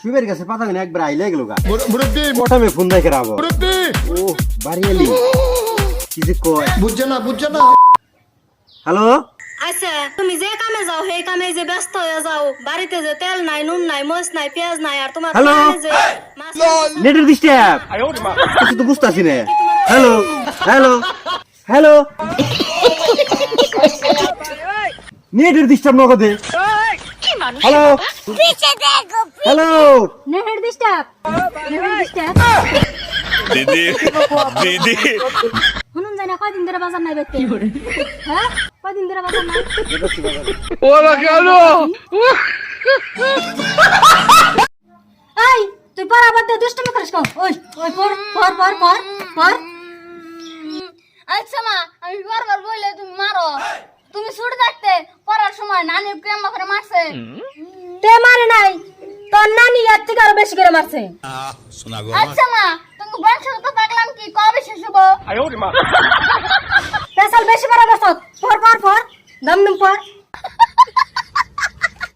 সুবের কাছে পাতা কিনে একবার আইলে গেল গা। ফোন দেখে রাবো মুরব্বী। ও বাড়ি এলি। কি যে কয়। বুঝছে না বুঝছে না। হ্যালো? আচ্ছা তুমি যে কামে যাও সেই কামে যে ব্যস্ত হয়ে যাও। বাড়িতে যে তেল নাই নুন নাই মরিচ নাই পেঁয়াজ নাই আর তোমার মাছ- নেটের ডিস্টার্ব। কিছু তো বুঝতেছি না হ্যালো? হ্যালো? হ্যালো? নেটের ডিস্টার্ব নগদে। হ্যালো হ্যালো নেহের ডিস্টার্ব। নেহের ডিস্টার্ব। দিদি দিদি। শুনুন জানা কয়দিন ধরে বাজার নাই বেতে? হ্যাঁ? কয়দিন ধরে বাজার নাই? এই তুই পড়া বাদ দে দুষ্টুমি করিস কো ওই ওই পড় পড় পড় পড় পড় আচ্ছা মা আমি বারবার বললে তুমি মারো। তুমি ছুটে থাকতে পড়ার সময় নানি প্রেম করে মারছে। তে মারে নাই তোর নানি এর থেকে আরও বেশি করে মারছে। শোনা গো। আচ্ছা মা তুমি বংশ তো থাকলাম কি? কবে শেষ হব? পেশাল বেশি করে দছ পর পর পর। দম দম পড়